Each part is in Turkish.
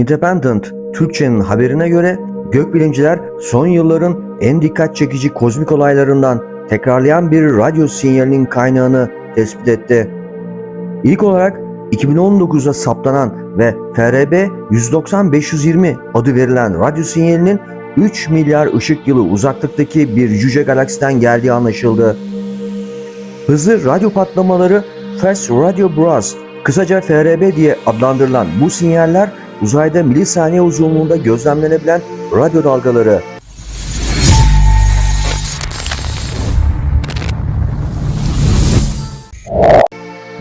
Independent Türkçe'nin haberine göre gökbilimciler son yılların en dikkat çekici kozmik olaylarından tekrarlayan bir radyo sinyalinin kaynağını tespit etti. İlk olarak 2019'da saptanan ve FRB 190-520 adı verilen radyo sinyalinin 3 milyar ışık yılı uzaklıktaki bir cüce galaksiden geldiği anlaşıldı. Hızlı radyo patlamaları Fast Radio Burst, kısaca FRB diye adlandırılan bu sinyaller uzayda milisaniye uzunluğunda gözlemlenebilen radyo dalgaları.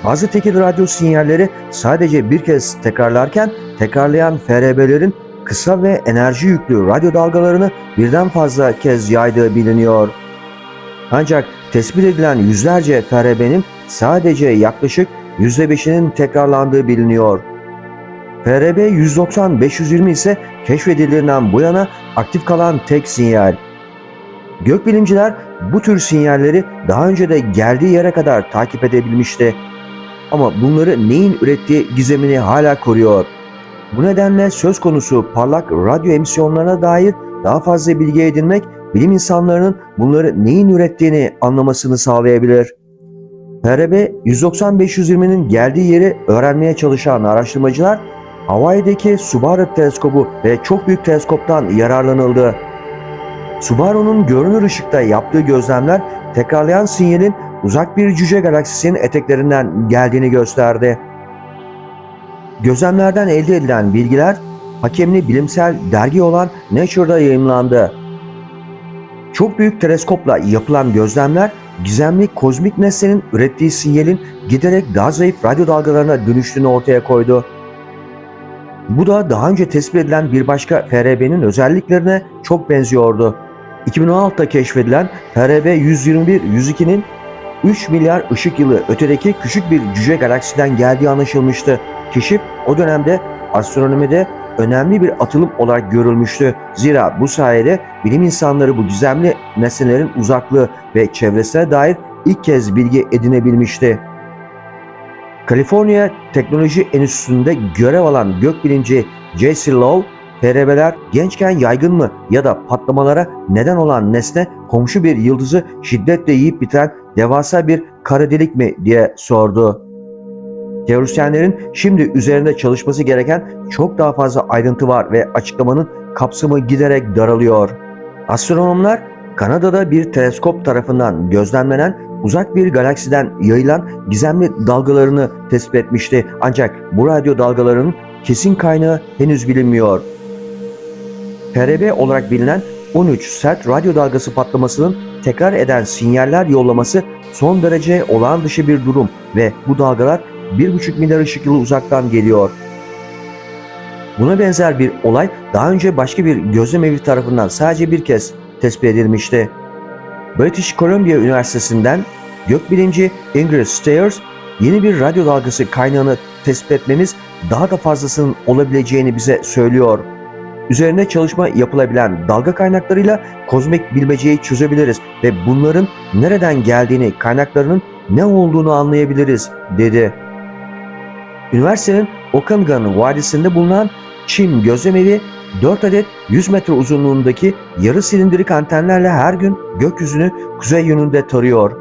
Bazı tekil radyo sinyalleri sadece bir kez tekrarlarken tekrarlayan FRB'lerin kısa ve enerji yüklü radyo dalgalarını birden fazla kez yaydığı biliniyor. Ancak tespit edilen yüzlerce FRB'nin sadece yaklaşık %5'inin tekrarlandığı biliniyor. FRB 190-520 ise keşfedildiğinden bu yana aktif kalan tek sinyal. Gökbilimciler bu tür sinyalleri daha önce de geldiği yere kadar takip edebilmişti. Ama bunları neyin ürettiği gizemini hala koruyor. Bu nedenle söz konusu parlak radyo emisyonlarına dair daha fazla bilgi edinmek bilim insanlarının bunları neyin ürettiğini anlamasını sağlayabilir. FRB 190-520'nin geldiği yeri öğrenmeye çalışan araştırmacılar Hawaii'deki Subaru teleskobu ve çok büyük teleskoptan yararlanıldı. Subaru'nun görünür ışıkta yaptığı gözlemler tekrarlayan sinyalin uzak bir cüce galaksisinin eteklerinden geldiğini gösterdi. Gözlemlerden elde edilen bilgiler hakemli bilimsel dergi olan Nature'da yayımlandı. Çok büyük teleskopla yapılan gözlemler gizemli kozmik nesnenin ürettiği sinyalin giderek daha zayıf radyo dalgalarına dönüştüğünü ortaya koydu. Bu da daha önce tespit edilen bir başka FRB'nin özelliklerine çok benziyordu. 2016'da keşfedilen FRB 121-102'nin 3 milyar ışık yılı ötedeki küçük bir cüce galaksiden geldiği anlaşılmıştı. Keşif o dönemde astronomide önemli bir atılım olarak görülmüştü. Zira bu sayede bilim insanları bu gizemli nesnelerin uzaklığı ve çevresine dair ilk kez bilgi edinebilmişti. Kaliforniya Teknoloji Enstitüsü'nde görev alan gökbilimci J.C. Lowe, PRB'ler gençken yaygın mı ya da patlamalara neden olan nesne komşu bir yıldızı şiddetle yiyip bitiren devasa bir kara delik mi diye sordu. Teorisyenlerin şimdi üzerinde çalışması gereken çok daha fazla ayrıntı var ve açıklamanın kapsamı giderek daralıyor. Astronomlar Kanada'da bir teleskop tarafından gözlemlenen uzak bir galaksiden yayılan gizemli dalgalarını tespit etmişti. Ancak bu radyo dalgalarının kesin kaynağı henüz bilinmiyor. PRB olarak bilinen 13 sert radyo dalgası patlamasının tekrar eden sinyaller yollaması son derece olağan dışı bir durum ve bu dalgalar 1,5 milyar ışık yılı uzaktan geliyor. Buna benzer bir olay daha önce başka bir gözlem evi tarafından sadece bir kez tespit edilmişti. British Columbia Üniversitesi'nden gökbilimci Ingrid Stairs yeni bir radyo dalgası kaynağını tespit etmemiz daha da fazlasının olabileceğini bize söylüyor. Üzerine çalışma yapılabilen dalga kaynaklarıyla kozmik bilmeceyi çözebiliriz ve bunların nereden geldiğini, kaynaklarının ne olduğunu anlayabiliriz, dedi. Üniversitenin Okanagan Vadisi'nde bulunan Çim gözlemevi 4 adet 100 metre uzunluğundaki yarı silindirik antenlerle her gün gökyüzünü kuzey yönünde tarıyor.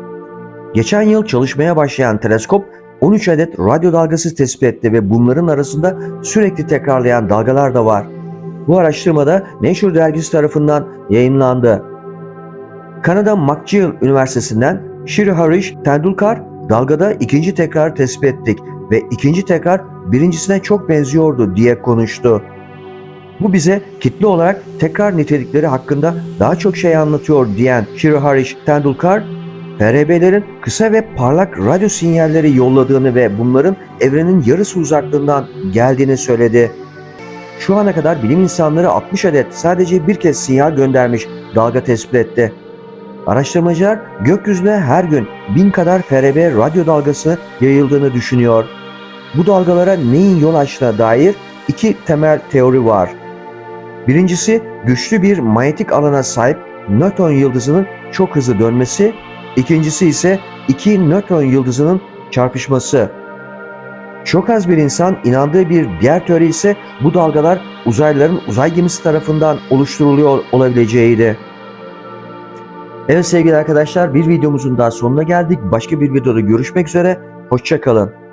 Geçen yıl çalışmaya başlayan teleskop 13 adet radyo dalgası tespit etti ve bunların arasında sürekli tekrarlayan dalgalar da var. Bu araştırmada Nature dergisi tarafından yayınlandı. Kanada McGill Üniversitesi'nden Shri Harish Tendulkar dalgada ikinci tekrar tespit ettik ve ikinci tekrar birincisine çok benziyordu diye konuştu. Bu bize kitle olarak tekrar nitelikleri hakkında daha çok şey anlatıyor diyen Shri Harish Tendulkar, PRB'lerin kısa ve parlak radyo sinyalleri yolladığını ve bunların evrenin yarısı uzaklığından geldiğini söyledi. Şu ana kadar bilim insanları 60 adet sadece bir kez sinyal göndermiş dalga tespit etti. Araştırmacılar gökyüzüne her gün bin kadar FRB radyo dalgası yayıldığını düşünüyor. Bu dalgalara neyin yol açtığına dair iki temel teori var. Birincisi güçlü bir manyetik alana sahip nötron yıldızının çok hızlı dönmesi, ikincisi ise iki nötron yıldızının çarpışması. Çok az bir insan inandığı bir diğer teori ise bu dalgalar uzaylıların uzay gemisi tarafından oluşturuluyor olabileceğiydi. Evet sevgili arkadaşlar bir videomuzun daha sonuna geldik. Başka bir videoda görüşmek üzere. Hoşçakalın.